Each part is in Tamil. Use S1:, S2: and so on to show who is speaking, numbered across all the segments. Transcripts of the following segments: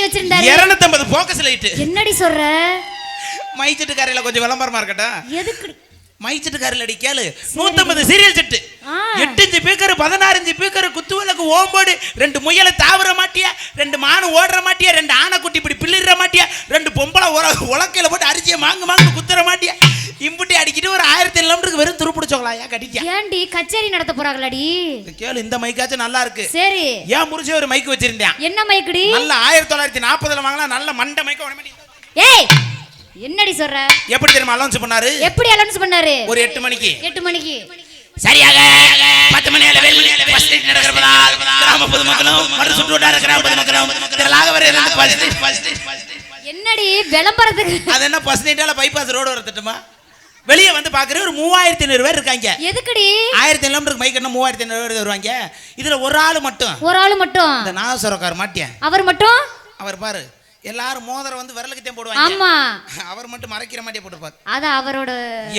S1: என்னடி வச்சிருந்தாரு?
S2: இருநூத்தம்பது போக்கஸ் லைட்டு
S1: என்னடி சொல்ற?
S2: மைச்சட்டு காரையில கொஞ்சம் விளம்பரமா இருக்கட்டும்
S1: எதுக்கு
S2: மைச்சட்டு காரில் அடி கேளு. நூத்தம்பது சீரியல் செட்டு. எட்டு இஞ்சு பீக்கர் பதினாறு பீக்கர் குத்து விளக்கு ஓம்போடு ரெண்டு முயலை தாவர மாட்டியா? ரெண்டு மானு ஓடுற மாட்டியா? ரெண்டு ஆனைக்குட்டி இப்படி பிள்ளிடுற மாட்டியா? ரெண்டு பொம்பளை உலக்கையில போட்டு அரிசியை மாங்கு மாங்கு குத்துற மாட்டியா? இம்புட்டி அடிக்கிட்டு ஒரு ஆயிரத்தி கிலோமீட்டருக்கு வெறும் துருப்பிடிச்சோங்களா கடிக்க?
S1: ஏன்டி கச்சேரி நடத்த போறாங்களாடி?
S2: கேளு இந்த மைக்காச்சும் நல்லா இருக்கு.
S1: சரி.
S2: ஏன் முடிச்சு ஒரு மைக் வச்சிருந்தேன்?
S1: என்ன மைக்குடி?
S2: நல்ல ஆயிரத்தி தொள்ளாயிரத்தி நாற்பதுல வாங்கலாம் நல்ல மண்டை மைக்க உடனே
S1: ஏய் என்னடி சொல்ற?
S2: எப்படி தெரியுமா அலௌன்ஸ் பண்ணாரு?
S1: எப்படி அலௌன்ஸ் பண்ணாரு?
S2: ஒரு எட்டு மணிக்கு.
S1: எட்டு மணிக்கு.
S2: சரியாக. பத்து மணி அளவில் நடக்கிறதால் கிராம பொதுமக்களும் மற்றும் சுற்றுவட்டார கிராம பொதுமக்களும் திரளாக வர.
S1: என்னடி விளம்பரத்துக்கு
S2: அது என்ன ஃபர்ஸ்ட் நைட்டால பைபாஸ் ரோடு வர திட்டமா வெளியே வந்து பாக்குற ஒரு மூவாயிரத்தி ஐநூறு பேர் இருக்காங்க.
S1: எதுக்குடி?
S2: ஆயிரத்தி கிலோமீட்டருக்கு மைக் என்ன மூவாயிரத்தி ஐநூறு பேர் வருவாங்க. இதுல ஒரு ஆள் மட்டும்.
S1: ஒரு ஆளு மட்டும்.
S2: இந்த நாகஸ்வரக்கார் மாட்டியன்.
S1: அவர் மட்டும்?
S2: அவர் பாரு எல்லாரும் மோதிரம் வந்து விரலுக்கு தான் போடுவாங்க.
S1: ஆமா.
S2: அவர் மட்டும் மறைக்கிற மாட்டியே போட்டுப்பாரு
S1: அது அவரோட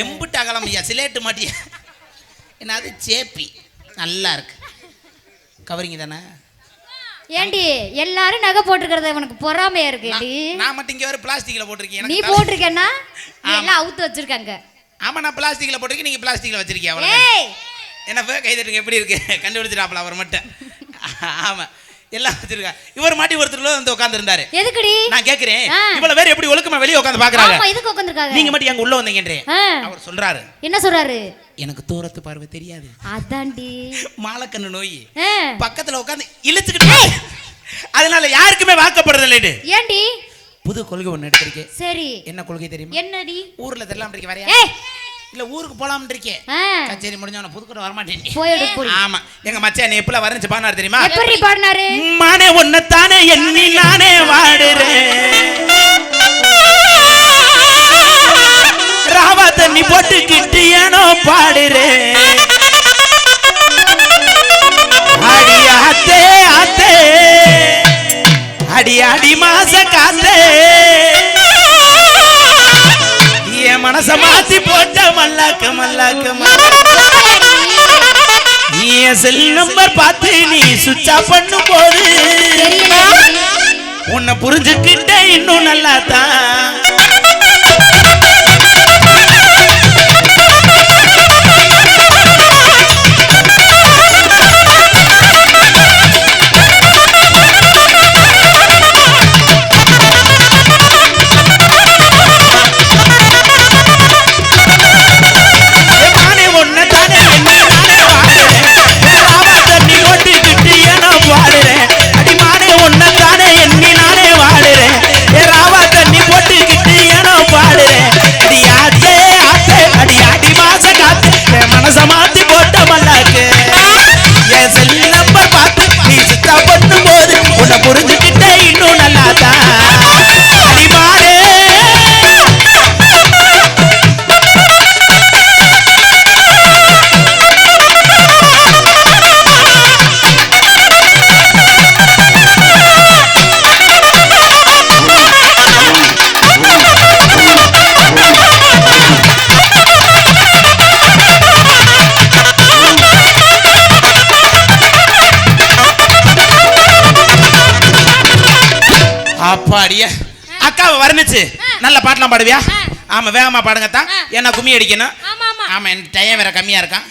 S2: எம்புட்டு அகலம் ஐயா சிலேட்டு மாட்டியா. என்ன அது சேப்பி. நல்லா இருக்கு. கவரிங்க தானே
S1: ஏண்டி எல்லாரும் நகை போட்டுக்கிறது உனக்கு பொறாமையா இருக்குடி
S2: நான் மட்டும் இங்க வேற பிளாஸ்டிக்ல போட்டிருக்கேன்.
S1: நீ போட்டிருக்கேன்னா? எல்லாம் அவுத்து வச்சிருக்காங்க
S2: ஆமா நான் பிளாஸ்டிக்ல போட்டிருக்கேன் நீங்க பிளாஸ்டிக்ல வச்சிருக்கீங்க அவ்வளவு
S1: ஏய்!
S2: என்ன போய் கை தட்டுங்க எப்படி இருக்கு? கண்டுபிடிச்சிட்டாப்ல அவர் மட்டும். ஆமா எல்லாம் வச்சிருக்கா. இவர் மாட்டி ஒருத்தர் வந்து உட்கார்ந்து இருந்தாரு
S1: எதுக்குடி?
S2: நான் கேக்குறேன். இவ்வளவு பேர் எப்படி ஒழுக்கமா வெளிய உட்கார்ந்து பாக்குறாங்க
S1: ஆமா இதுக்கு உட்காந்துருக்காங்க
S2: நீங்க மட்டும் எங்க உள்ள வந்தீங்கன்றேன்
S1: ஆ,
S2: அவர் சொல்றாரு.
S1: என்ன சொல்றாரு?
S2: எனக்கு தூரத்து பார்வை தெரியாது.
S1: அதான்டி.
S2: மாலக்கண்ணு நோய். பக்கத்துல உட்கார்ந்து இழுத்துக்கிட்டு அதனால யாருக்குமே வாக்கப்படுறது இல்லைட்டு
S1: ஏண்டி
S2: புது கொள்கை ஒண்ணு எடுத்திருக்கேன்.
S1: சரி.
S2: என்ன கொள்கை தெரியுமா?
S1: என்னடி?
S2: ஊர்ல தெரியலாம் இருக்கே வரையா இல்ல ஊருக்கு போலாம் இருக்கேன் கச்சேரி முடிஞ்சவன புதுக்கோட்டை வரமாட்டேன்.
S1: போயிடு
S2: ஆமா. எங்க மச்சான் எப்பல வரஞ்சு பானாரு தெரியுமா?
S1: எப்படி பாடினாரு?
S2: மானே ஒன்னத்தானே எண்ணி நானே வாடுறேன். ராவா தண்ணி போட்டுக்கிட்டு ஏனோ பாடுறேன். அடி ஆத்தே ஆத்தே அடி அடி மாச காத்தே. மனச மாத்தி போட்ட மல்லாக்க மல்லாக்க என் செல் நம்பர் பார்த்து நீ சுவிட்ச் பண்ணும் போது உன்னை புரிஞ்சுக்கிட்டே இன்னும் நல்லா தான் அப்பாடிய அக்காவை வர்ணிச்சு. நல்ல பாட்டெல்லாம் பாடுவியா? ஆமா வேகமா பாடுங்க தான் ஏன்னா கும்மி அடிக்கணும்?
S1: ஆமா
S2: எனக்கு டைம் வேற கம்மியா இருக்கான்.